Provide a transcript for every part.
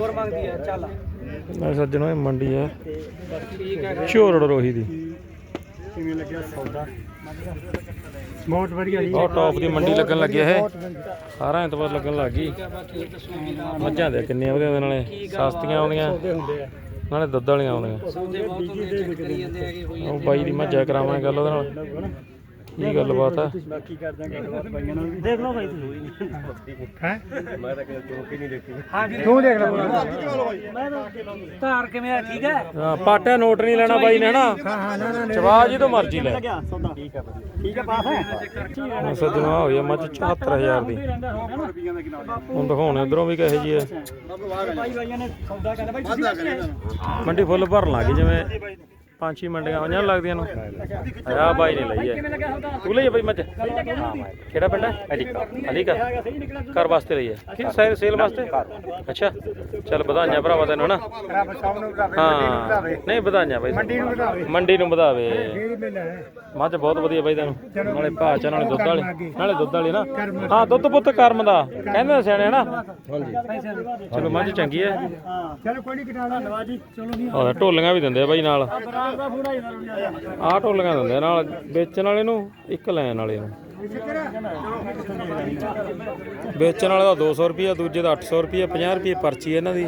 ਹੋਰ ਮੰਗਦੀ ਆ ਚੱਲ। ਮੈਂ ਸੱਜਣੋ ਇਹ ਮੰਡੀ ਹੈ। ਠੀਕ ਹੈ। ਝੋਰੜ ਰੋਹੀ ਦੀ। ਕਿਵੇਂ ਲੱਗਿਆ ਸੌਦਾ? ਬਹੁਤ ਵਧੀਆ ਜੀ। ਬਹੁਤ ਟੌਪ ਦੀ ਮੰਡੀ ਲੱਗਣ ਲੱਗੀ ਇਹ। ਸਾਰਾ ਐਤਵਾਰ ਲੱਗਣ ਲੱਗ ਮੱਝਾਂ ਦੇ ਕਿੰਨੀਆਂ ਵਧੀਆ ਹੁੰਦੀਆਂ ਨਾਲੇ ਸਸਤੀਆਂ ਆਉਂਦੀਆਂ। ਆ। ਨਾਲੇ ਦੁੱਧ ਵਾਲੀਆਂ ਆਉਂਦੀਆਂ। ਉਹ ਬਾਈ ਦੀ ਮੱਝਾਂ ਕਰਾਵਾਂਗੇ ਗੱਲ ਉਹਦੇ ਨਾਲ। ਕੀ ਗੱਲਬਾਤ ਆ? ਬਾਕੀ ਕਰ ਦਾਂਗੇ ਗੱਲਬਾਤ ਬਾਈਆਂ ਨਾਲ ਵੀ। ਦੇਖ ਲਓ ਬਾਈ ਤੁਸੀਂ ਹੈ? ਮੈਂ ਤਾਂ ਕਿਹਾ ਚੋਕ ਹੀ ਨਹੀਂ ਦੇਖੀ। ਹਾਂ ਵੀਰੇ ਤੂੰ ਦੇਖ ਲੈ ਧਾਰ ਕਿਵੇਂ ਆ? ਠੀਕ ਹੈ? ਹਾਂ ਪਾਟਿਆ ਨੋਟ ਨਹੀਂ ਲੈਣਾ ਬਾਈ ਨੇ ਹਨਾ ਹਾਂ ਹਾਂ ਨਾ ਨਾ ਚਵਾ ਜੀ ਤੋਂ ਮਰਜ਼ੀ ਲੈ। ਠੀਕ ਹੈ ਠੀਕ ਹੈ ਪਾਸ ਹੈ? ਸੱਜਣੋ ਆ ਹੋਈ ਆ ਮੱਝ 74000 ਦੀ। ਹੁਣ ਦਿਖਾਉਣੇ ਉਧਰੋਂ ਵੀ ਕਹੇ ਜੀ ਹੈ। ਬਾਈ ਬਾਈਆਂ ਨੇ ਸੌਦਾ ਕਹਿੰਦਾ ਬਾਈ ਤੁਸੀਂ ਮੰਡੀ ਫੁੱਲ ਭਰਨ ਲੱਗੀ ਜਿਵੇਂ ਪੰਜ ਛੇ ਮੰਡੀਆਂ ਹੋਈਆਂ ਲੱਗਦੀਆਂ ਨੂੰ। ਆ ਬਾਈ ਨੇ ਲਈ ਹੈ। ਤੂੰ ਲਈ ਹੈ ਬਾਈ ਮੱਝ? ਕਿਹੜਾ ਪਿੰਡ ਹੈ? ਅਲੀਕਾ ਅਲੀਕਾ ਘਰ ਵਾਸਤੇ ਲਈ ਹੈ। ਕਿ ਸੇਲ ਸੇਲ ਵਾਸਤੇ? ਅੱਛਾ। ਚੱਲ ਵਧਾਈਆਂ ਭਰਾਵਾ ਤੈਨੂੰ ਹਨਾ? ਹਾਂ। ਨਹੀਂ ਵਧਾਈਆਂ ਬਾਈ। ਮੰਡੀ ਨੂੰ ਵਧਾਵੇ। ਮੰਡੀ ਨੂੰ ਵਧਾਵੇ। ਮੱਝ ਬਹੁਤ ਵਧੀਆ ਬਾਈ ਤੈਨੂੰ। ਨਾਲੇ ਭਾਅ ਚ ਨਾਲੇ ਦੁੱਧ ਵਾਲੀ। ਨਾਲੇ ਦੁੱਧ ਵਾਲੀ ਨਾ। ਹਾਂ ਦੁੱਧ ਪੁੱਤ ਕਰਮ ਦਾ। ਕਹਿੰਦੇ ਨੇ ਸਿਆਣੇ ਹਨਾ? ਹਾਂਜੀ। ਚਲੋ ਮੱਝ ਚੰਗੀ ਹੈ। ਹਾਂ ਚਲੋ ਕੋਈ ਨਹੀਂ ਕਟਾ ਧੰਨਵਾਦ ਜੀ। ਚਲੋ ਨਹੀਂ ਉਹ ਢੋਲੀਆਂ ਵੀ ਦਿੰਦੇ ਆ ਬਾਈ ਨਾਲ। ਆਹ ਢੋਲੀਆਂ ਦਿੰਦੇ ਆ ਨਾਲ ਵੇਚਣ ਵਾਲੇ ਨੂੰ ਇੱਕ ਲੈਣ ਵਾਲੇ ਨੂੰ। ਵੇਚਣ ਵਾਲੇ ਦਾ 200 ਰੁਪਿਆ ਦੂਜੇ ਦਾ 800 ਰੁਪਿਆ 50 ਰੁਪਏ ਪਰਚੀ ਇਹਨਾਂ ਦੀ।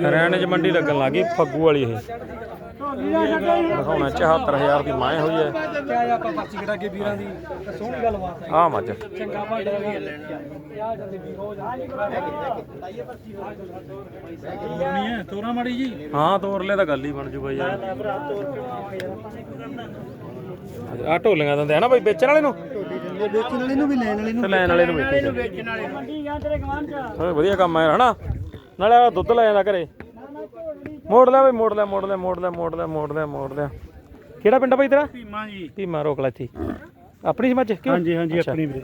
ਹਰਿਆਣੇ 'ਚ ਮੰਡੀ ਲੱਗਣ ਲੱਗੀ ਫੱਗੂ ਵਾਲੀ ਇਹ। ਦਿਖਾਉਣਾ 74000 ਦੀ ਮਾਏ ਹੋਈ ਹੈ। ਕਿਆ ਆਪਾਂ ਪਰਚੀ ਕਢਾ ਕੇ ਵੀਰਾਂ ਦੀ ਤੇ ਸੋਹਣੀ ਗੱਲਬਾਤ ਹੈ। ਆਹ ਮੱਝ। ਚੰਗਾ ਭਾਂਡਾ ਆ ਜਾਂਦੇ ਵੀ ਰੋਜ਼ ਨਹੀਂ ਹੈ। ਤੋਰਾ ਮਾੜੀ ਜੀ। ਹਾਂ ਤੋਰ ਲੈ ਤਾਂ ਗੱਲ ਹੀ ਬਣ ਜੂ ਬਾਈ ਯਾਰ ਆਹ ਢੋਲੀਆਂ ਦਿੰਦੇ ਆ ਨਾ ਬਾਈ ਵੇਚਣ ਵਾਲੇ ਨੂੰ? ਵੇਚਣ ਵਾਲੇ ਨੂੰ ਵੀ ਲੈਣ ਵਾਲੇ ਤੇ ਲੈਣ ਵਾਲੇ ਨੂੰ ਵੇਚਣ ਵਾਲੇ ਚ। ਓਏ ਵਧੀਆ ਕੰਮ ਹੈ ਹਨਾ? ਨਾਲੇ ਆਹ ਦੁੱਧ ਲੈ ਜਾਂਦਾ ਘਰੇ। ਮੋੜ ਲੈ ਬਈ ਮੋੜ ਲੈ ਮੋੜ ਲੈ ਮੋੜ ਲੈ ਮੋੜ ਲੈ ਮੋੜ ਲੈ ਮੋੜ ਲੈ ਕਿਹੜਾ ਪਿੰਡ ਆ ਬਈ ਤੇਰਾ? ਭੀਮਾ ਜੀ। ਧੀਮਾ ਰੋਕ ਲੈ ਇੱਥੇ। ਆਪਣੀ ਸਮਝ ਕਿਉਂ? ਹਾਂਜੀ ਹਾਂਜੀ ਅੱਛਾ। ਆਪਣੀ ਵੀਰੇ।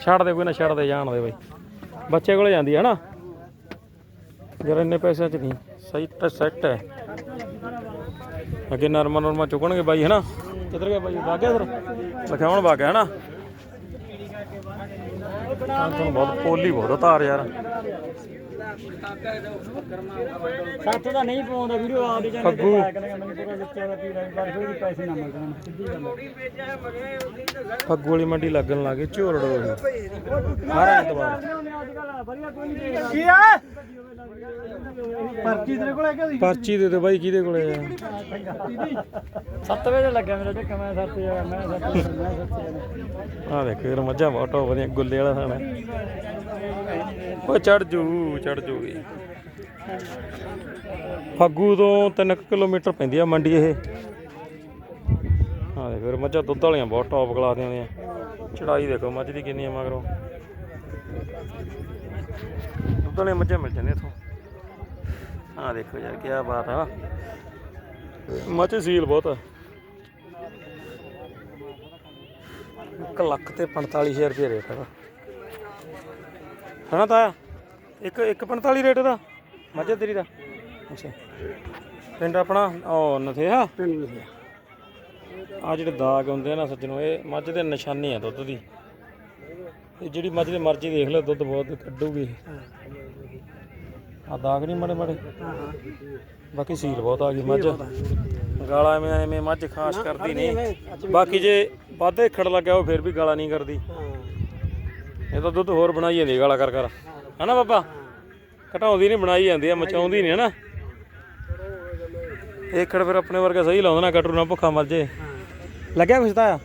ਛੱਡ ਦੇ ਕੋਈ ਨਾ ਛੱਡ ਦੇ ਜਾਣ ਦੇ ਬਈ। ਬੱਚੇ ਕੋਲੇ ਜਾਂਦੀ ਹੈ ਨਾ ਜਰ ਇੰਨੇ ਪੈਸਿਆਂ ਚ ਨਹੀਂ। ਸਹੀ ਤਾਂ ਸੈੱਟ ਹੈ। ਅੱਗੇ ਨਰਮਾ ਨਰਮਾ ਚੁਕਣਗੇ ਬਾਈ ਹਨਾ? ਕਿੱਧਰ ਗਿਆ ਬਾਈ? ਵਾਗਿਆ ਫਿਰ? ਲਖਾਉਣ ਵਾਗਿਆ ਤਾਂ ਤੁਹਾਨੂੰ ਬਹੁਤ ਪੋਲੀ ਬਹੁਤ ਧਾਰ ਯਾਰ। ਸੱਤ ਦਾ ਨਹੀਂ ਪਾਉਂਦਾ ਵੀਡੀਓ ਆਪਦੇ ਚੈਨਲ ਫੱਗੂ। ਤੇ ਪਾਇਆ ਕਰਾਂਗੇ ਮੈਨੂੰ ਪਤਾ ਵਿੱਚੋਂ ਦਾ ਪੀੜਾ ਪਰ ਕੋਈ ਵੀ ਪੈਸੇ ਨਾ ਮਿਲਦੇ ਮੈਨੂੰ ਸਿੱਧੀ ਗੱਲ ਹੈ। ਫੱਗੂ ਵਾਲੀ ਮੰਡੀ ਲੱਗਣ ਲੱਗੇ ਝੋਰੜ ਹੋਈ ਹਰ ਐਤਵਾਰ। ਕੀ ਹੈ ਪਰਚੀ ਤੇਰੇ ਕੋਲ ਹੈ ਕਿ ਪਰਚੀ ਦੇ ਦੇ ਬਾਈ ਕਿਹਦੇ ਕੋਲੇ ਆ? 7 ਵਜੇ ਲੱਗਾ ਮੇਰਾ ਟੱਕਾ ਮੈਂ ਸੱਤ ਜਾ ਮੈਂ ਸੱਤ ਸੱਤ ਆ। ਦੇਖ ਯਾਰ ਮੱਝਾਂ ਬਹੁਤ ਵਧੀਆ ਗੁੱਲੇ ਵਾਲਾ ਥਾਣਾ ਉਹ ਚੜ ਜੂ ਚੜ ਜੂਗੀ ਫੱਗੂ ਤੋਂ 3 ਕਿਲੋਮੀਟਰ ਪੈਂਦੀ ਆ ਮੰਡੀ ਇਹ। ਆ ਫਿਰ ਮੱਝਾਂ ਦੁੱਧ ਵਾਲੀਆਂ ਬਹੁਤ ਟੌਪ ਕਲਾਸ ਦੀਆਂ ਨੇ। ਚੜਾਈ ਦੇਖੋ ਮੱਝ ਦੀ ਕਿੰਨੀ ਆ ਮਗਰੋਂ। ਦੁੱਧ ਵਾਲੀਆਂ ਮੱਝਾਂ ਮਿਲ ਜਾਂਦੀਆਂ ਇੱਥੋਂ। ਆ ਦੇਖੋ ਯਾਰ ਕੀ ਬਾਤ ਆ। ਮੱਝ ਸੀਲ ਬਹੁਤ ਆ। ਇੱਕ ਲੱਖ ਤੇ 45000 ਰੁਪਏ ਰੇਟ ਹੈਗਾ ਹਨਾ ਤਾਇਆ? ਇੱਕ ਇੱਕ 45 ਰੇਟ ਦਾ? ਮੱਝ ਤੇਰੀ ਦਾ ਅੱਛਾ। ਪਿੰਡ ਆਪਣਾ ਉਹ ਨਥੇਹਾ? ਆ ਜਿਹੜੇ ਦਾਗ ਹੁੰਦੇ ਆ ਨਾ ਸੱਜਣੋ ਇਹ ਮੱਝ ਦੇ ਨਿਸ਼ਾਨੀ ਆ ਦੁੱਧ ਦੀ। ਇਹ ਜਿਹੜੀ ਮੱਝ ਦੀ ਮਰਜ਼ੀ ਦੇਖ ਲਓ ਦੁੱਧ ਬਹੁਤ ਕੱਢੂਗੀ। ਆ ਦਾਗ ਨਹੀਂ ਮੜੇ ਮੜੇ? ਬਾਕੀ ਸੀਲ ਬਹੁਤ ਆ ਗਈ ਮੱਝ। ਗਾਲਾਂ ਐਵੇਂ ਐਵੇਂ ਮੱਝ ਖਾਸ ਕਰਦੀ ਨਹੀਂ। ਬਾਕੀ ਜੇ ਵਾਧੇ ਖੜ ਲੱਗਿਆ ਉਹ ਫਿਰ ਵੀ ਗਾਲਾਂ ਨਹੀਂ ਕਰਦੀ। ਇਹ ਤਾਂ ਦੁੱਧ ਹੋਰ ਬਣਾਈ ਜਾਂਦੀ ਗਾਲਾ ਕਰ ਕਰ। ਹਨਾ ਬਾਬਾ? ਘਟਾਉਂਦੀ ਨਹੀਂ, ਬਣਾਈ ਜਾਂਦੀ ਆ, ਮਚਾਉਂਦੀ ਨਹੀਂ, ਹਨਾ? ਇਹ ਫਿਰ ਆਪਣੇ ਵਰਗਾ ਸਹੀ ਲਾਉਂਦਾ ਨਾ ਕਟਰੂ ਨਾ ਭੁੱਖਾ ਮਰ ਜੇ। ਲੱਗਿਆ ਕੁਛ ਤਾਂ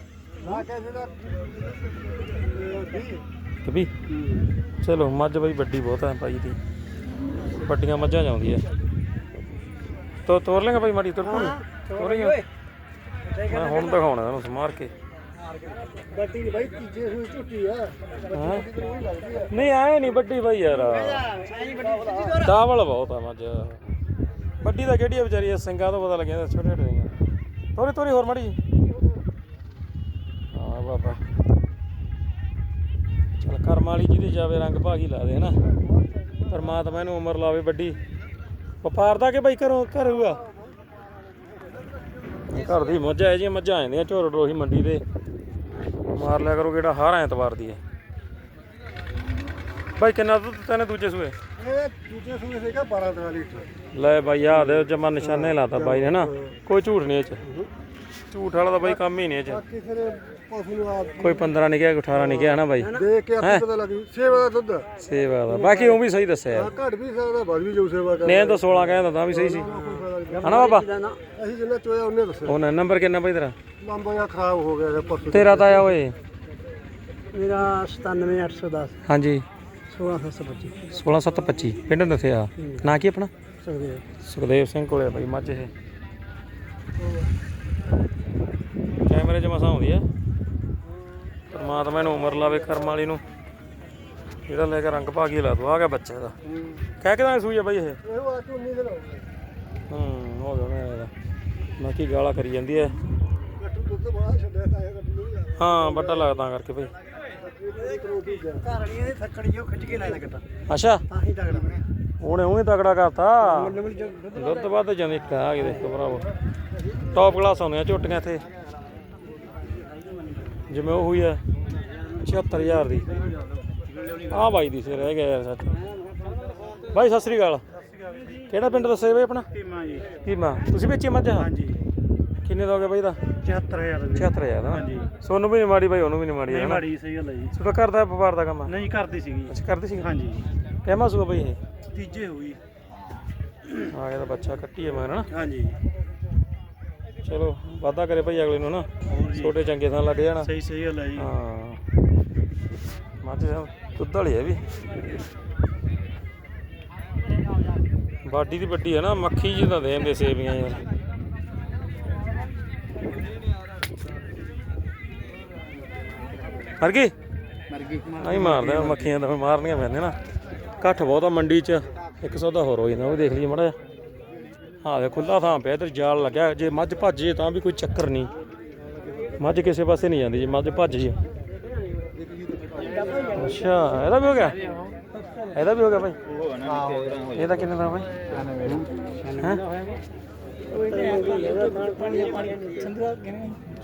ਕਭੀ ਚਲੋ, ਮੱਝ ਬਈ ਵੱਡੀ ਬਹੁਤ ਹੈ ਭਾਈ ਦੀ। ਵੱਡੀਆਂ ਮੱਝਾਂ ਜਾਂਦੀ ਹੈ ਤੋ ਤੋਰ ਲੈਂਗਾ ਭਾਈ ਮਾੜੀ, ਤੁਰ ਪੂ ਤੋਰੀਆਂ ਮੈਂ ਹੁਣ ਦਿਖਾਉਣਾ, ਤੁਹਾਨੂੰ ਸਮਾਰ ਕੇ। ਗੱਡੀ ਦੀ ਬਾਈ ਤੀਜੇ ਸੂਈ ਝੁੱਟੀ ਆ। ਹੈਂ? ਨਹੀਂ ਆਏ ਨਹੀਂ ਵੱਡੀ ਯਾਰ। ਦਾਵਲ ਬਹੁਤ ਆ ਮੱਝ। ਵੱਡੀ ਤਾਂ ਕਿਹੜੀ ਆ ਵਿਚਾਰੀ ਆ ਸਿੰਘਾਂ ਤੋਂ ਪਤਾ ਲੱਗਿਆ ਛੋਟੇ ਛੋਟੇ ਨੇ ਤੋਰੀ ਤੋਰੀ ਹੋਰ ਮਾੜੀ। ਹਾਂ ਬਾਬਾ। ਚਲ ਕਰਮ ਵਾਲੀ ਜਿਹਦੀ ਜਾਵੇ ਰੰਗ ਭਾਗੀ ਲਾ ਦੇ ਹਨਾ। ਪਰਮਾਤਮਾ ਇਹਨੂੰ ਉਮਰ ਲਾਵੇ ਵੱਡੀ। ਵਪਾਰ ਦਾ ਕਿ ਭਾਈ ਘਰੋਂ ਕਰੂਗਾ ਘਰ ਦੀ ਮੱਝਾਂ ਇਹ ਜਿਹੀਆਂ ਮੱਝਾਂ ਆ ਜਾਂਦੀਆਂ ਝੋਰ ਰੋਹੀ ਮੰਡੀ ਤੇ। ਮਾਰ ਲਿਆ ਕਰੋ ਕਿਹੜਾ ਹਰ ਐਤਵਾਰ ਦੀ ਹੈ ਬਾਈ ਕਿੰਨਾ ਦੁੱਧ ਦਿੱਤਾ ਨੇ ਦੂਜੇ ਸੂਏ? ਇਹ ਦੂਜੇ ਸੂਏ ਸੀਗਾ 12 13 ਲੀਟਰ। ਲੈ ਬਾਈ ਆ ਦੇ ਜਮਾ ਨਿਸ਼ਾਨੇ ਲਾਤਾ ਬਾਈ ਨੇ ਨਾ ਕੋਈ ਝੂਠ ਨਹੀਂ ਇਹ ਚ। ਝੂਠ ਵਾਲਾ ਤਾਂ ਬਾਈ ਕੰਮ ਹੀ ਨਹੀਂ ਇਹ ਚ। ਬਾਕੀ ਫਿਰ ਪਸ਼ੂ ਨੂੰ ਆਪ ਕੋਈ 15 ਨਹੀਂ ਗਿਆ ਕੋਈ 18 ਨਹੀਂ ਗਿਆ ਨਾ ਬਾਈ? ਦੇਖ ਕੇ ਆਪੇ ਪਤਾ ਲੱਗ ਜੂ। ਸੇਵਾ ਦਾ ਦੁੱਧ। ਸੇਵਾ ਦਾ। ਬਾਕੀ ਉਹ ਵੀ ਸਹੀ ਦੱਸਿਆ ਯਾਰ। ਘਟ ਵੀ ਸਕਦਾ ਵੱਧ ਵੀ ਜਾਊ ਸੇਵਾ ਕਰ ਨੇ ਤਾਂ 16 ਕਹਿੰਦਾ ਤਾਂ ਵੀ ਸਹੀ ਸੀ। ਹਨਾ ਬਾਬਾ? ਅਸੀਂ ਜਿੰਨਾ ਚੋਇਆ ਉਹਨੇ ਦੱਸਿਆ। ਉਹ ਨੰਬਰ ਕਿੰਨਾ ਬਾਈ ਤੇਰਾ? ਲੰਬਾ ਜਿਹਾ ਖਰਾਬ ਹੋ ਗਿਆ ਇਹ ਪਸ਼ੂ ਤੇਰਾ ਤਾਂ ਆਇਆ ਓਏ। ਮੇਰਾ 97810 ਹਾਂਜੀ। 16725 16725 ਪਿੰਡ ਦੱਸਿਆ? ਨਾਂ ਕੀ ਆਪਣਾ? ਸਕਦੇ ਸੁਖਦੇਵ ਸਿੰਘ ਕੋਲੇ ਆ ਬਾਈ ਮੱਝ ਇਹ। ਕੈਮਰੇ 'ਚ ਮਸਾਂ ਆਉਂਦੀ ਆ। ਪਰਮਾਤਮਾ ਨੂੰ ਉਮਰ ਲਾਵੇ ਕਰਮ ਵਾਲੀ ਨੂੰ। ਜਿਹੜਾ ਲੈ ਕੇ ਰੰਗ ਭਾਗੀ ਲਾ ਦੋ ਆ ਗਿਆ ਬੱਚਾ ਦਾ। ਕਹਿ ਕਿਦਾਂ ਸੂਈ ਆ ਬਾਈ ਇਹ। ਇਹ ਆ ਝੋਨੀ ਦੇ ਨਾਲ ਹੂੰ ਹੋ ਗਿਆ ਨਾ ਇਹਦਾ। ਬਾਕੀ ਗਾਲਾਂ ਕਰੀ ਜਾਂਦੀ ਐ। ਗੱਟੂ ਦੁੱਧ ਬੜਾ ਛੱਡਿਆ ਤਾਂ ਇਹ ਗੱਟੂ ਨਹੀਂ ਜਾਂਦਾ ਹਾਂ ਵੱਡਾ ਲੱਗਦਾ ਕਰਕੇ ਬਈ। ਘਰ ਵਾਲੀ ਇਹਦੇ ਥੱਕੜੀ ਜੋ ਖਿੱਚ ਕੇ ਲੈ ਲੈ ਅੱਛਾ। ਤਾਂ ਹੀ ਤਗੜਾ ਬਣਿਆ। ਉਹਨੇ ਉਹੀ ਤਗੜਾ ਕਰਤਾ। ਦੁੱਧ ਵੱਧ। ਜਾਂਦੀ ਕਾ ਕੇ ਦੇਖੋ ਭਰਾਵੋ। ਟੌਪ ਕਲਾਸ ਆਉਂਦੀਆਂ ਝੋਟੀਆਂ ਇੱਥੇ। ਜਿਵੇਂ ਉਹ ਹੋਈ ਹੈ 76000 ਦੀ। ਆਹ ਬਾਈ ਦੀ ਸੇ ਰਹਿ ਗਿਆ ਯਾਰ ਸੱਚ। ਬਾਈ ਸਤਿ ਸ੍ਰੀ ਅਕਾਲ। ਕਿਹੜਾ ਪਿੰਡ ਦੱਸੇ ਬਈ ਆਪਣਾ? ਟੀਮਾਂ ਜੀ। ਕੀਮਾ। ਤੁਸੀਂ ਵੇਚੀ ਮੱਝ ਹਾਂਜੀ। ਕਿੰਨੇ ਦੋਗੇ ਬਾਈ ਦਾ? 74000 ਦੀ 76000 ਦਾ ਹਾਂਜੀ। ਸੋਨੂੰ ਵੀ ਨਹੀਂ ਮਾੜੀ ਬਾਈ ਉਹਨੂੰ ਵੀ ਨਹੀਂ ਮਾੜੀ ਹੈ ਨਾ? ਮਾੜੀ ਸਹੀ ਗੱਲ ਹੈ ਜੀ। ਤੁਹਾਡਾ ਘਰ ਦਾ ਵਪਾਰ ਦਾ ਕੰਮ ਆ? ਨਹੀਂ ਕਰਦੀ ਸੀਗੀ। ਅੱਛਾ ਕਰਦੇ ਸੀ ਹਾਂਜੀ। ਕਹਿਮਾ ਸੂਆ ਬਾਈ ਇਹ? ਤੀਜੇ ਹੋਈ। ਆ ਗਿਆ ਤਾਂ ਬੱਚਾ ਕੱਟੀ ਹੈ ਮੈਂ ਨਾ? ਹਾਂਜੀ। ਚਲੋ ਵਾਦਾ ਕਰੇ ਭਾਈ ਅਗਲੇ ਨੂੰ ਨਾ। ਛੋਟੇ ਚੰਗੇ ਥਾਂ ਲੱਗ ਜਾਣਾ। ਸਹੀ ਸਹੀ ਗੱਲ ਹੈ ਜੀ। ਹਾਂ। ਮੱਝ ਦੁੱਧ ਵਾਲੀ ਹੈ ਵੀ। ਬਾਡੀ ਦੀ ਵੱਡੀ ਹੈ ਨਾ ਮੱਖੀ ਜੀ ਤਾਂ ਦੇਂਦੇ ਸੇਵੀਆਂ ਯਾਰ। ਮਰ ਗਈ? ਮਰ ਗਈ ਨਹੀਂ ਮਾਰਦੇ ਆ, ਮੱਖੀਆਂ ਤਾਂ ਮਾਰਨੀਆਂ ਪੈਂਦੀਆਂ ਨਾ। ਇਕੱਠ ਬਹੁਤ ਆ ਮੰਡੀ 'ਚ। ਇੱਕ ਸੌਦਾ ਹੋਰ ਹੋ ਜਾਂਦਾ ਉਹ ਵੀ ਦੇਖ ਲਈਏ ਮੜਾ ਹਾਂ ਦੇ ਖੁੱਲਾ ਥਾਂ ਪਿਆ ਇਧਰ ਜਾਲ ਲੱਗਿਆ ਜੇ ਮੱਝ ਭੱਜ ਤਾਂ ਵੀ ਕੋਈ ਚੱਕਰ ਨਹੀਂ। ਮੱਝ ਕਿਸੇ ਪਾਸੇ ਨਹੀਂ ਜਾਂਦੀ ਜੇ ਮੱਝ ਭੱਜ। ਜੇ ਅੱਛਾ ਇਹਦਾ ਵੀ ਹੋ ਗਿਆ? ਇਹਦਾ ਵੀ ਹੋ ਗਿਆ ਭਾਈ? ਇਹਦਾ ਕਿੰਨੇ ਦਾ ਭਾਈ?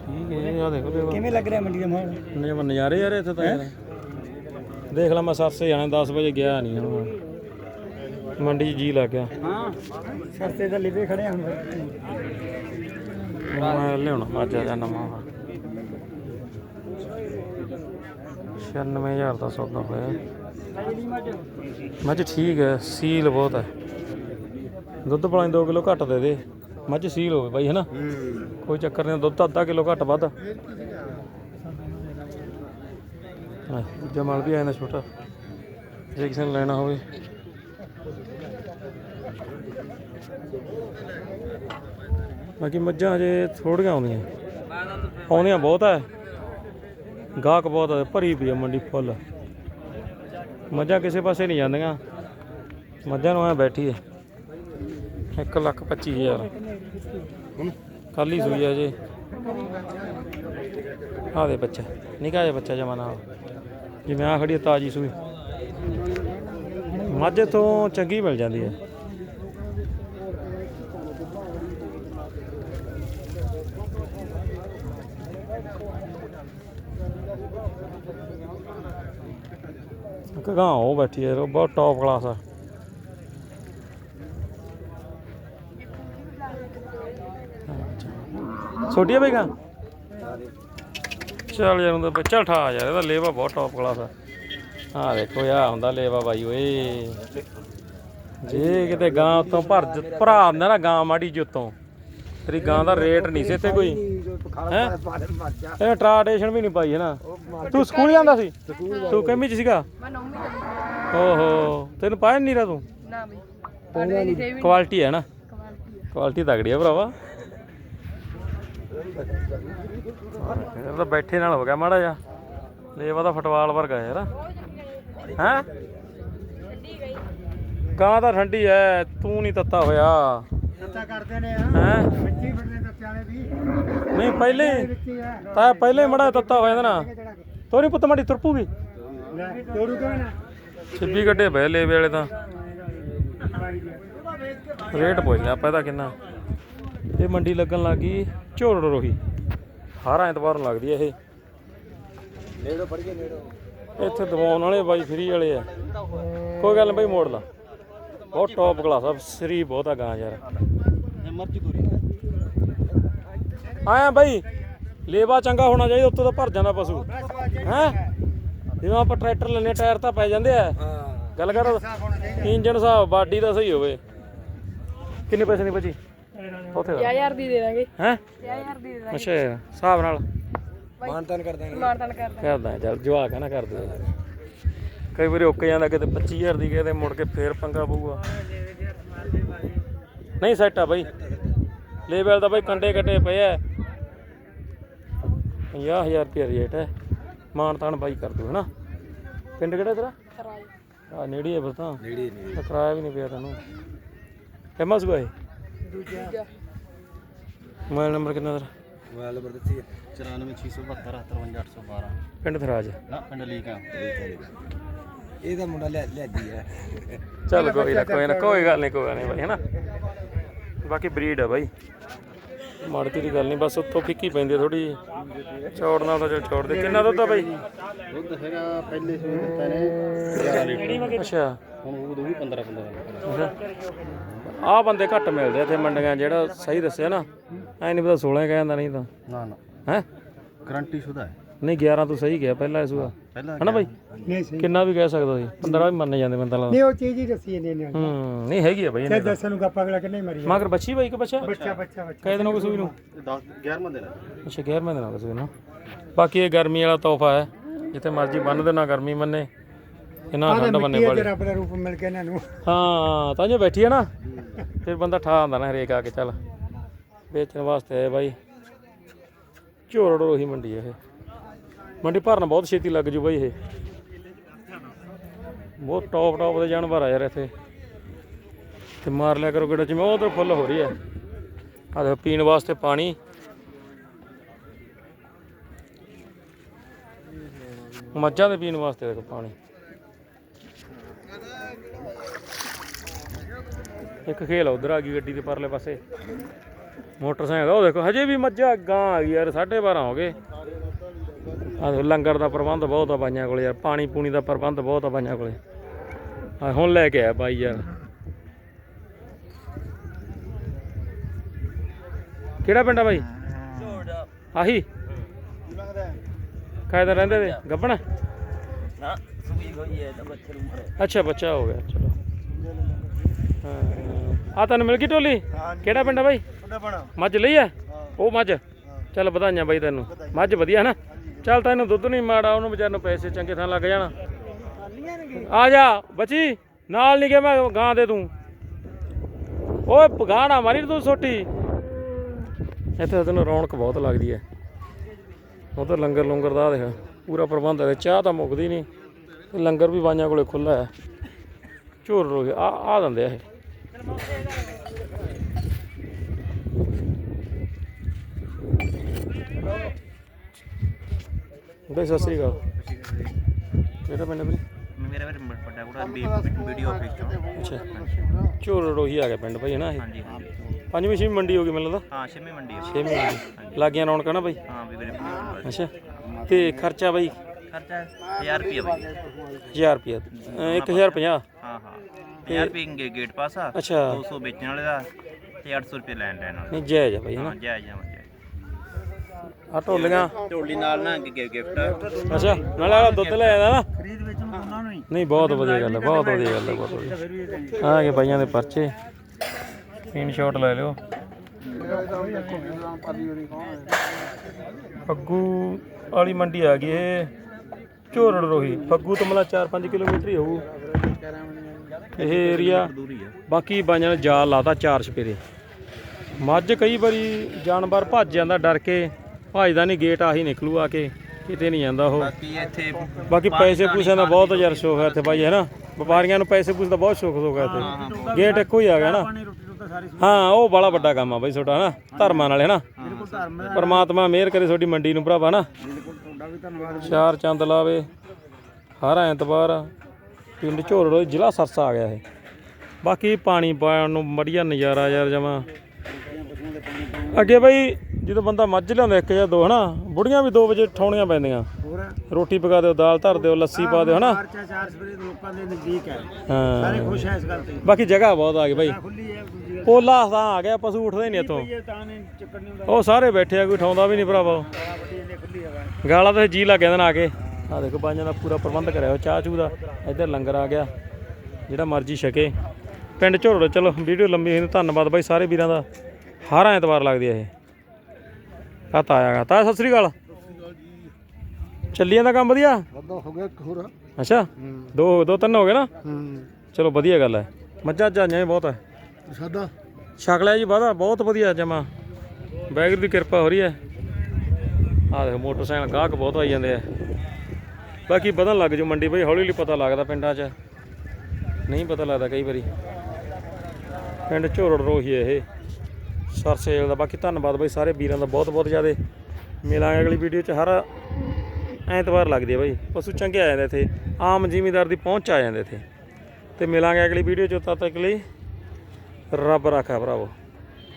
ਠੀਕ ਹੈ ਆ ਦੇਖੋ ਦੇਖੋ। ਕਿਵੇਂ ਲੱਗ ਰਿਹਾ ਮੰਡੀ ਦਾ ਮਾਹੌਲ? ਨਜ਼ਾਰੇ ਯਾਰ ਇੱਥੇ ਤਾਂ। ਦੇਖ ਲਾ ਮੈਂ ਸਰਸੇ ਜਾਣਾ 10 ਵਜੇ ਗਿਆ ਨਹੀਂ ਹੁਣ। ਮੰਡੀ 'ਚ ਜੀ ਲੱਗ ਗਿਆ। ਹਾਂ। ਸਸਤੇ ਤਾਂ ਲਿਵੇ ਖੜੇ ਹੁਣ। ਮੈਂ ਲਿਆਉਣਾ ਮੱਝ ਆ ਨਵਾਂ 96000 ਦਾ। ਸੌਦਾ ਹੋਇਆ। ਮੱਝ ਠੀਕ ਹੈ ਸੀਲ ਬਹੁਤ ਹੈ। ਦੁੱਧ ਪਾਣੀ 2 ਕਿਲੋ ਘੱਟ ਦੇ ਦੇ। ਮੱਝ ਸੀਲ ਹੋਵੇ ਬਾਈ ਹੈਨਾ ਕੋਈ ਚੱਕਰ ਨਹੀਂ ਦੁੱਧ ਅੱਧਾ ਕਿਲੋ ਘੱਟ ਵੱਧ। ਜਮਾਲ ਵੀ ਆਇਆ ਨਾ ਛੋਟਾ। ਜੇ ਕਿਸੇ ਨੇ ਲੈਣਾ ਹੋਵੇ। ਬਾਕੀ ਮੱਝਾਂ ਅਜੇ ਥੋੜੀਆਂ ਆਉਂਦੀਆਂ। ਆਉਂਦੀਆਂ ਬਹੁਤ ਹੈ ਗਾਹਕ ਬਹੁਤ ਹੈ ਭਰੀ ਪਈ ਹੈ ਮੰਡੀ ਫੁੱਲ। ਮੱਝਾਂ ਕਿਸੇ ਪਾਸੇ ਨਹੀਂ ਜਾਂਦੀਆਂ। ਮੱਝਾਂ ਨੂੰ ਐ ਬੈਠੀ ਹੈ 1 ਲੱਖ 25 ਹਜ਼ਾਰ। ਕੱਲ ਹੀ ਸੂਈ ਹੈ ਜੇ ਆ ਦੇ ਬੱਚਾ। ਨਿਕਾ ਜਿਹਾ ਬੱਚਾ ਜਮਾ ਨਾਲ। ਜਿਵੇਂ ਆ ਖੜੀ ਹੈ ਤਾਜੀ ਸੂਈ। ਮੱਝ ਤੋਂ ਚੰਗੀ ਮਿਲ ਜਾਂਦੀ ਹੈ ਇੱਕ ਉਹ ਬੈਠੀ ਹੈ ਬਹੁਤ ਟੌਪ ਕਲਾਸ ਹੈ ਬਈ ਗਾਂ? ਚੱਲ ਯਾਰ, ਉਹਦਾ ਬੱਚਾ ਠਾ ਯਾਰ, ਇਹਦਾ ਲੇਵਾ ਬਹੁਤ ਟੌਪ ਕਲਾਸ ਆ। ਆ ਦੇਖੋ ਆ ਹੁੰਦਾ ਲੇਵਾ ਬਾਈ, ਓਏ। ਜੇ ਕਿਤੇ ਗਾਂ ਉਤੋਂ ਭਰ ਭਰਾ ਨਾ, ਗਾਂ ਮਾੜੀ ਜੁੱਤੋਂ ਤੇਰੀ ਗਾਂ ਦਾ ਰੇਟ ਨਹੀਂ ਸੀ ਇੱਥੇ ਕੋਈ। ਹੈ? ਇਹ ਟ੍ਰਾਂਸਲੇਸ਼ਨ ਵੀ ਨਹੀਂ ਪਾਈ ਹੈ ਨਾ? ਤੂੰ ਸਕੂਲ ਜਾਂਦਾ ਸੀ? ਤੂੰ ਕਿੰਮੀ ਚ ਸੀਗਾ? ਮੈਂ ਨੌਵੀਂ ਦਾ ਓਹੋ ਤੈਨੂੰ ਪਾਇਆ ਨਹੀਂ ਰਾ ਤੂੰ? ਨਾ ਬਈ। ਪੜ੍ਹਦੇ ਨਹੀਂ ਕੁਆਲਿਟੀ ਹੈ ਨਾ? ਕੀ ਕੁਆਲਿਟੀ ਤਗੜੀ ਆ ਭਰਾਵਾ। ਇਹ ਤਾਂ ਬੈਠੇ ਨਾਲ ਹੋ ਗਿਆ ਮਾੜਾ ਜਿਹਾ। ਲੇਵਾ ਦਾ ਫਟਵਾਲ ਵਰਗਾ ਯਾਰ। ਹੈ? ਗਾਂ ਤਾਂ ਠੰਡੀ ਐ ਤੂੰ ਨਹੀਂ ਤੱਤਾ ਹੋਇਆ। ਸੱਤਾ ਕਰਦੇ ਨੇ ਹੈ। ਮਿੱਟੀ ਫਿਰਦੇ ਦੱਸਿਆ ਨੇ ਵੀ। ਨਹੀਂ ਪਹਿਲੇ ਮਿੱਟੀ ਹੈ। ਤਾਂ ਪਹਿਲੇ ਮੜਾ ਤੱਤਾ ਹੋ ਜਾਂਦਾ ਨਾ ਤੋਰੀ ਪੁੱਤ ਮਾੜੀ ਤੁਰਪੂਗੀ ਤੋੜੂ ਕਿਵੇਂ ਨਾ ਛਿੱਬੀ ਗੱਡੇ ਬਹਿ ਲੇਵੇ ਵਾਲੇ ਤਾਂ। ਰੇਟ ਪੁੱਛ ਲਿਆ ਆਪਾਂ ਇਹਦਾ ਕਿੰਨਾ। ਇਹ ਮੰਡੀ ਲੱਗਣ ਲੱਗੀ ਝੋੜ ਰੋਹੀ। ਹਰ ਐਤਵਾਰ ਨੂੰ ਲੱਗਦੀ ਹੈ ਇਹ। ਨੇੜੋ ਫੜ ਕੇ ਨੇੜੋ। ਇੱਥੇ ਦਵਾਉਣ ਵਾਲੇ ਬਾਈ ਫਰੀ ਵਾਲੇ ਆ। ਕੋਈ ਗੱਲ ਨਹੀਂ ਬਾਈ ਮੋੜ ਲਾ। ਬਹੁਤ ਟੌਪ ਕਲਾਸ ਆ ਸਰੀ ਬਹੁਤ ਆ ਗਾਂ ਯਾਰ ਮਰਜ਼ੀ ਆਇਆ ਬਾਈ ਲੇਵਾ ਚੰਗਾ ਹੋਣਾ ਚਾਹੀਦਾ ਉੱਤੋਂ ਤਾਂ ਭਰ ਜਾਂਦਾ ਪਸ਼ੂ। ਹੈ? ਜਿਵੇਂ ਆਪਾਂ ਟਰੈਕਟਰ ਲੈਨੇ ਟਾਇਰ ਤਾਂ ਪੈ ਜਾਂਦੇ ਆ। ਗੱਲ ਕਰ ਇੰਜਨ ਹਿਸਾਬ ਬਾਡੀ ਦਾ ਸਹੀ ਹੋਵੇ। ਕਿੰਨੇ ਪੈਸੇ ਨਹੀਂ ਬਚੀ ਉੱਥੇ ਕਿਆ ਯਾਰ ਦੀ ਦੇ ਦਾਂਗੇ। ਹੈ? ਕਿਆ ਯਾਰ ਦੀ ਦੇ ਦਾਂਗੇ। ਅੱਛਾ ਹਿਸਾਬ ਨਾਲ। ਮਾਨਤਨ ਕਰ ਦਾਂਗੇ। ਮਾਨਤਨ ਕਰਦਾ ਕਰਦਾ ਚੱਲ ਜਵਾਕ ਆ ਨਾ ਕਰ ਦੇ। ਕਈ ਵਾਰੀ ਉੱਕ ਜਾਂਦਾ ਕਿਤੇ 25000 ਦੀ ਕਿਤੇ ਮੁੜ ਕੇ ਫੇਰ ਪੰਗਾ ਪਊਗਾ। ਨਹੀਂ ਸੈੱਟ ਆ ਬਾਈ। ਲੇਵਲ ਦਾ ਬਾਈ ਕੰਡੇ ਕੱਟੇ ਪਏ ਐ 50000 ਰੁਪਏ ਰੇਟ ਹੈ। ਮਾਨ ਤਾਨ ਬਾਈ ਕਰ ਦੂ ਹਨਾ ਪਿੰਡ ਕਿਹੜਾ ਤੇਰਾ? ਆ ਨੇੜੇ ਹੈ ਬਸ ਤਾਂ। ਨੇੜੇ ਨੇੜੇ ਤਾਂ ਕਿਰਾਇਆ ਵੀ ਨਹੀਂ ਪਿਆ ਤੈਨੂੰ। ਕਿੰਨਾ ਸੁਗਾ ਇਹ? ਦੂਜਾ। ਮੋਬਾਈਲ ਨੰਬਰ ਕਿੰਨਾ ਤੇਰਾ? ਮੋਬਾਈਲ ਨੰਬਰ ਦਿੱਤੀ 94672 53812 ਪਿੰਡ ਥਰਾਜ। ਨਾ ਪਿੰਡ ਲੀਕ ਆ ਇਹ ਤਾਂ ਮੁੰਡਾ ਲੈ ਲੈਦੀ ਆ। ਚੱਲ ਕੋਈ ਨਾ ਕੋਈ ਨਾ ਕੋਈ ਗੱਲ ਨਹੀਂ ਕੋਈ ਗੱਲ ਨਹੀਂ ਬਾਈ ਹੈਨਾ? ਬਾਕੀ ਬਰੀਡ ਆ ਬਾਈ। ਮਾੜਤੀ ਦੀ ਗੱਲ ਨਹੀਂ ਬਸ ਉੱਥੋਂ ਫਿੱਕੀ ਪੈਂਦੀ ਥੋੜੀ ਚੌੜ ਨਾਲ ਤਾਂ ਚੱਲ ਚੌੜ ਦੇ। ਕਿੰਨਾ ਦੁੱਧ ਆ ਬਾਈ? ਦੁੱਧ ਹੈਗਾ ਪਹਿਲੇ ਸੂਏ ਦਿੱਤਾ ਨੇ 11 ਲੀਟਰ। ਅੱਛਾ। ਹੁਣ ਉਹ ਦੂਗੀ 15 15 ਆ ਬੰਦੇ ਘੱਟ ਮਿਲਦੇ ਇੱਥੇ ਮੰਡੀਆਂ ਜਿਹੜਾ ਸਹੀ ਦੱਸਿਆ ਨਾ। ਐ ਨਹੀਂ ਪਤਾ 16 ਕਹਿ ਜਾਂਦਾ ਨਹੀਂ ਤਾਂ। ਨਾ ਨਾ। ਹੈ? ਗਰੰਟੀ ਸ਼ੁਦਾ ਹੈ। ਨਹੀਂ 11 ਤੂੰ ਸਹੀ ਗਿਆ ਪਹਿਲਾਂ ਇਸੂਆ ਪਹਿਲਾਂ ਹਨਾ ਬਾਈ? ਨਹੀਂ ਸਹੀ। ਕਿੰਨਾ ਵੀ ਕਹਿ ਸਕਦਾ ਸੀ? 15 ਵੀ ਮੰਨ ਜਾਂਦੇ ਬੰਦਾ ਲੱਗਦਾ। ਨਹੀਂ ਉਹ ਚੀਜ਼ ਹੀ ਦੱਸੀ ਇਹਨੇ ਨੇ ਹੂੰ ਨਹੀਂ ਹੈਗੀ ਆ ਬਾਈ ਤੇ ਇਹਨੇ ਦੱਸਣ ਨੂੰ ਗੱਪਾ ਅਗਲਾ ਕਿ ਨਹੀਂ ਮਰੀ ਮਗਰ ਬੱਚੀ ਬਾਈ ਕਿ ਬੱਚਾ? ਬੱਚਾ ਬੱਚਾ ਬੱਚਾ। ਕਹਿ ਦੇਣਾ ਕੋਈ ਸੂਈ ਨੂੰ 10 11 ਦਿਨ ਅੱਛਾ 11ਵੇਂ ਦਿਨ ਆ ਗਏ ਨਾ। ਬਾਕੀ ਇਹ ਗਰਮੀ ਵਾਲਾ ਤੋਹਫਾ ਹੈ। ਜਿੱਥੇ ਮਰਜ਼ੀ ਬੰਨ ਦੇਣਾ ਗਰਮੀ ਮੰਨੇ ਇਹਨਾਂ ਠੰਡ ਮੰਨੇ ਵਾਲੀ ਤੇ ਰੱਬ ਦਾ ਰੂਪ ਮਿਲ ਕੇ ਇਹਨਾਂ ਨੂੰ। ਹਾਂ ਤਾਂ ਜੋ ਬੈਠੀ ਹੈ ਨਾ। ਫਿਰ ਬੰਦਾ ਠਾ ਆਂਦਾ ਨਾ ਹਰੇਕ ਆ ਕੇ ਚੱਲ। ਵੇਚਣ ਵਾਸਤੇ ਆਏ ਬਾਈ। ਝੋਰੜ ਰੋਹੀ ਮੰਡੀ ਹੈ ਇਹ। ਮੰਡੀ ਭਰਨ ਬਹੁਤ ਛੇਤੀ ਲੱਗ ਜੂ ਬਾਈ ਇਹ। ਬਹੁਤ ਟੌਪ ਟੌਪ ਦੇ ਜਾਨਵਰ ਆ ਯਾਰ ਇੱਥੇ। ਤੇ ਮਾਰ ਲਿਆ ਕਰੋ ਕਿਹੜਾ ਜਿਵੇਂ ਉਹ ਤਾਂ ਫੁੱਲ ਹੋ ਰਹੀ ਹੈ। ਆ ਦੇਖੋ, ਪੀਣ ਵਾਸਤੇ ਪਾਣੀ। ਮੱਝਾਂ ਦੇ ਪੀਣ ਵਾਸਤੇ ਦੇਖੋ ਪਾਣੀ। ਇੱਕ ਖੇਲ ਉਧਰ ਆ ਗਈ ਗੱਡੀ ਦੇ ਪਰਲੇ ਪਾਸੇ। ਮੋਟਰਸਾਈਕਲ ਉਹ ਦੇਖੋ, ਹਜੇ ਵੀ ਮੱਝਾਂ ਗਾਂ ਆ ਗਈ ਯਾਰ 12:30 ਹੋ ਗਏ। ਆ ਲੰਗਰ ਦਾ ਪ੍ਰਬੰਧ ਬਹੁਤ ਆ ਬਾਈਆਂ ਕੋਲੇ ਯਾਰ ਪਾਣੀ ਪੂਣੀ ਦਾ ਪ੍ਰਬੰਧ ਬਹੁਤ ਆ ਬਾਈਆਂ ਕੋਲੇ। ਆ ਹੁਣ ਲੈ ਕੇ ਆਇਆ ਬਾਈ ਯਾਰ। ਕਿਹੜਾ ਪਿੰਡ ਆ ਬਾਈ? ਆਹੀ। ਕਾਇਦਾ ਰਹਿੰਦੇ ਵੇ ਗੱਬਣ? ਨਾ ਸੁਈ ਹੋਈ ਹੈ ਤਾਂ ਬੱਚੇ ਨੂੰ ਅੱਛਾ ਬੱਚਾ ਹੋ ਗਿਆ ਚਲੋ। ਆ ਤੈਨੂੰ ਮਿਲ ਗਈ ਟੋਲੀ? ਕਿਹੜਾ ਪਿੰਡ ਆ ਬਾਈ? ਮੱਝ ਲਈ ਆ? ਉਹ ਮੱਝ। ਚੱਲ ਵਧਾਈਆਂ ਬਾਈ ਤੈਨੂੰ। ਮੱਝ ਵਧੀਆ ਨਾ? ਚੱਲ ਤੈਨੂੰ ਦੁੱਧ ਨਹੀਂ ਮਾੜਾ ਉਹਨੂੰ ਵਿਚਾਰ ਨੂੰ ਪੈਸੇ ਚੰਗੇ ਥਾਂ ਲੱਗ ਜਾਣਾ। ਆ ਜਾ ਬੱਚੀ ਨਾਲ ਨਹੀਂ ਗਿਆ ਮੈਂ ਗਾਂ ਦੇ ਤੂੰ। ਓਏ ਪਗਾਣਾ ਮਾਰੀ ਤੂੰ ਛੋਟੀ ਇੱਥੇ ਤੈਨੂੰ ਰੌਣਕ ਬਹੁਤ ਲੱਗਦੀ ਹੈ ਤਾਂ ਲੰਗਰ ਲੰਗਰ ਦਾ ਦੇਖ ਪੂਰਾ ਪ੍ਰਬੰਧ ਹੈ ਚਾਹ ਤਾਂ ਮੁੱਕਦੀ ਨਹੀਂ ਤੇ ਲੰਗਰ ਵੀ ਬਾਈਆਂ ਕੋਲੇ ਖੁੱਲਾ ਹੈ ਝੋਰ ਰੋ ਆ ਆ ਦਿੰਦੇ ਆ ਇਹ। ਬਈ ਸਤਿ ਸ੍ਰੀ ਅਕਾਲ। ਕਿਹੜਾ ਪਿੰਡ ਵੀਰੇ ਮੇਰਾ ਵੀਰ ਵੱਡਾ ਕੋੜਾ ਵੀਡੀਓ ਆਫਿਸ ਚੋਂ। ਅੱਛਾ। ਝੋਰ ਰੋਹੀ ਆ ਗਿਆ ਪਿੰਡ ਭਾਈ ਹੈ ਨਾ ਇਹ? ਹਾਂਜੀ ਹਾਂਜੀ। ਪੰਜਵੀਂ ਛੇਵੀਂ ਮੰਡੀ ਹੋ ਗਈ ਮੈਨੂੰ ਲੱਗਦਾ? ਹਾਂ ਛੇਵੀਂ ਮੰਡੀ ਆ। ਛੇਵੀਂ ਮੰਡੀ। ਲੱਗੀਆਂ ਰੌਣਕਾਂ ਨਾ ਬਾਈ? ਹਾਂ ਵੀ ਵੀਰੇ। ਅੱਛਾ। ਤੇ ਖਰਚਾ ਬਾਈ? ਖਰਚਾ 1000 ਰੁਪਏ ਬਾਈ। 1000 ਰੁਪਿਆ 1050 ਹਾਂ ਹਾਂ। 1000 ਰੁਪਏ ਗੇਟ ਪਾਸ ਆ। ਅੱਛਾ। 200 ਵੇਚਣ ਵਾਲੇ ਦਾ ਤੇ 800 ਰੁਪਏ ਲੈਣ ਲੈਣ ਵਾਲਾ ਨਹੀਂ ਜਾਇਜ਼ ਆ ਬਾਈ ਹੈ ਨਾ? ਜਾਇਜ਼ ਜਾਇਜ਼ ਆ ਢੋਲੀਆਂ। ਢੋਲੀ ਨਾਲ ਨਾ ਗਿਫਟ। ਅੱਛਾ ਨਾਲੇ ਆ ਦੁੱਧ ਲੈ ਆਇਆ ਨਾ। ਖਰੀਦ ਵਿੱਚ ਨੂੰ ਉਹਨਾਂ ਨੂੰ ਹੀ। ਨਹੀਂ ਬਹੁਤ ਵਧੀਆ ਗੱਲ ਹੈ ਬਹੁਤ ਵਧੀਆ ਗੱਲ ਹੈ ਬਹੁਤ ਵਧੀਆ। ਆ ਗਏ ਬਾਈਆਂ ਦੇ ਪਰਚੇ। ਸਕਰੀਨਸ਼ਾਟ ਲੈ ਲਿਓ। ਫੱਗੂ ਵਾਲੀ ਮੰਡੀ ਆ ਗਈ ਇਹ। ਝੋਰੜ ਰੋਹੀ। ਫੱਗੂ ਤੋਂ ਮਲਾ 4-5 ਕਿਲੋਮੀਟਰ ਹੀ ਹੋਊ। ਇਹ ਏਰੀਆ ਬਾਕੀ ਬਾਈਆਂ ਨੇ ਜਾਲ ਲਾਤਾ ਚਾਰ ਛਪੇਰੇ ਮੱਝ ਕਈ ਵਾਰੀ ਜਾਨਵਰ ਭੱਜ ਜਾਂਦਾ ਡਰ ਕੇ। ਭੱਜਦਾ ਨਹੀਂ ਗੇਟ ਆਹੀ ਨਿਕਲੂ ਆ ਕੇ ਕਿਤੇ ਨਹੀਂ ਜਾਂਦਾ ਉਹ। ਬਾਕੀ ਇੱਥੇ ਬਾਕੀ ਪੈਸੇ ਪੂਸਿਆਂ ਦਾ ਬਹੁਤ ਯਾਰ ਸ਼ੌਕ ਹੈ ਇੱਥੇ ਬਾਈ ਹੈ ਨਾ? ਵਪਾਰੀਆਂ ਨੂੰ ਪੈਸੇ ਪੂਸੇ ਦਾ ਬਹੁਤ ਸ਼ੌਕ ਹੋਗਾ ਇੱਥੇ। ਗੇਟ ਇੱਕੋ ਹੀ ਆ ਗਿਆ ਨਾ। ਹਾਂ ਉਹ ਬੜਾ ਵੱਡਾ ਕੰਮ ਆ ਬਾਈ ਤੁਹਾਡਾ ਨਾ? ਧਰਮਾਂ ਨਾਲੇ ਨਾ? ਪਰਮਾਤਮਾ ਮਿਹਰ ਕਰੇ ਤੁਹਾਡੀ ਮੰਡੀ ਨੂੰ ਭਰਾਵਾ ਨਾ? ਚਾਰ ਚੰਦ ਲਾਵੇ ਹਰ ਐਤਵਾਰ ਪਿੰਡ ਝੋਰੜੋ ਜ਼ਿਲ੍ਹਾ ਸਰਸਾ ਆ ਗਿਆ ਇਹ। ਬਾਕੀ ਪਾਣੀ ਪਾਉਣ ਨੂੰ ਵਧੀਆ ਨਜ਼ਾਰਾ ਯਾਰ ਜਮਾ। ਅੱਗੇ ਬਾਈ ਜਦੋਂ ਬੰਦਾ ਮੱਝ ਲਿਆਉਂਦਾ ਇੱਕ ਜਾਂ ਦੋ ਹਨਾ? ਬੁੜੀਆਂ ਵੀ 2 ਵਜੇ ਠਾਉਣੀਆਂ ਪੈਂਦੀਆਂ। ਰੋਟੀ ਪਕਾ ਦਿਓ ਦਾਲ ਧਰ ਦਿਓ ਲੱਸੀ ਪਾ ਦਿਓ ਹਨਾ? ਚਾਰ ਚਾਰ ਸਵੇਰੇ ਲੋਕਾਂ ਦੇ ਨਜ਼ਦੀਕ ਹੈ। ਹਾਂ। ਖੁਸ਼ ਹੈ ਇਸ ਗੱਲ ਤੇ। ਬਾਕੀ ਜਗ੍ਹਾ ਬਹੁਤ ਆ ਗਈ ਬਾਈ। ਖੁੱਲੀ ਹੈ ਦੂਜੀ ਗੱਲ। ਪੋਲਾ ਤਾਂ ਆ ਗਿਆ ਪਸ਼ੂ ਉੱਠਦੇ ਨਹੀਂ ਇੱਥੋਂ। ਇਹ ਤਾਂ ਨੇ ਚੱਕਰ ਨਹੀਂ ਹੁੰਦਾ। ਉਹ ਸਾਰੇ ਬੈਠੇ ਆ ਕੋਈ ਉਠਾਉਂਦਾ ਵੀ ਨਹੀਂ ਭਰਾਵਾ। ਵੱਡੀ ਇਹਨੇ ਖੁੱਲੀ ਹੈਗਾ ਗਾਲਾ। ਤੇ ਜੀ ਲੱਗ ਜਾਂਦਾ ਆ ਕੇ। ਆ ਦੇਖੋ ਬਾਈਆਂ ਦਾ ਪੂਰਾ ਪ੍ਰਬੰਧ ਕਰਿਆ ਹੋਇਆ ਚਾਹ ਚੂ ਦਾ। ਇੱਧਰ ਲੰਗਰ ਆ ਗਿਆ ਜਿਹੜਾ ਮਰਜ਼ੀ ਛਕੇ। ਪਿੰਡ ਝੋੜ ਚਲੋ ਵੀਡੀਓ ਲੰਬੀ ਹੋਈ ਨੂੰ ਧੰਨਵਾਦ ਬਾਈ ਸਾਰੇ ਵੀਰਾਂ ਦਾ। ਹਰ ਐਤਵਾਰ ਲੱਗਦੀ ਆ ਇਹ। ਆ ਤਾਇਆ ਗਾ ਤਾਇਆ ਸਤਿ ਸ੍ਰੀ ਅਕਾਲ। ਚੱਲੀ ਜਾਂਦਾ ਕੰਮ ਵਧੀਆ? ਵੱਡਾ ਹੋ ਗਿਆ ਹੋਰ। ਅੱਛਾ। ਦੋ ਦੋ ਤਿੰਨ ਹੋ ਗਏ ਨਾ? ਚਲੋ ਵਧੀਆ ਗੱਲ ਹੈ। ਮੱਝਾਂ ਝਾਈਆਂ ਵੀ ਬਹੁਤ ਹੈ। ਸਾਡਾ ਛਕ ਲਿਆ ਜੀ ਵਾਦਾ ਬਹੁਤ ਵਧੀਆ ਜਮਾ। ਵੈਗਰ ਦੀ ਕਿਰਪਾ ਹੋ ਰਹੀ ਹੈ। ਆਹ ਦੇਖੋ ਮੋਟਰਸਾਈਕਲ ਗਾਹਕ ਬਹੁਤ ਆਈ ਜਾਂਦੇ ਆ। ਬਾਕੀ ਵਧਣ ਲੱਗ ਜੂ ਮੰਡੀ ਬਈ ਹੌਲੀ ਹੌਲੀ ਪਤਾ ਲੱਗਦਾ ਪਿੰਡਾਂ 'ਚ। ਨਹੀਂ ਪਤਾ ਲੱਗਦਾ ਕਈ ਵਾਰੀ। ਪਿੰਡ ਝੋਰੜ ਰੋਹੀ ਇਹ। ਸਰਸੇਲ ਦਾ। ਬਾਕੀ ਧੰਨਵਾਦ ਬਾਈ ਸਾਰੇ ਵੀਰਾਂ ਦਾ ਬਹੁਤ ਬਹੁਤ ਜ਼ਿਆਦੇ। ਮਿਲਾਂਗੇ ਅਗਲੀ ਵੀਡੀਓ 'ਚ ਹਰ ਐਤਵਾਰ ਲੱਗਦੀ ਹੈ ਬਾਈ। ਪਸ਼ੂ ਚੰਗੇ ਆ ਜਾਂਦੇ ਇੱਥੇ। ਆਮ ਜ਼ਿਮੀਦਾਰ ਦੀ ਪਹੁੰਚ ਆ ਜਾਂਦੇ ਇੱਥੇ। ਤੇ ਮਿਲਾਂਗੇ ਅਗਲੀ ਵੀਡੀਓ 'ਚ। ਤਦ ਤੱਕ ਲਈ ਰੱਬ ਰਾਖਾ ਭਰਾਵੋ।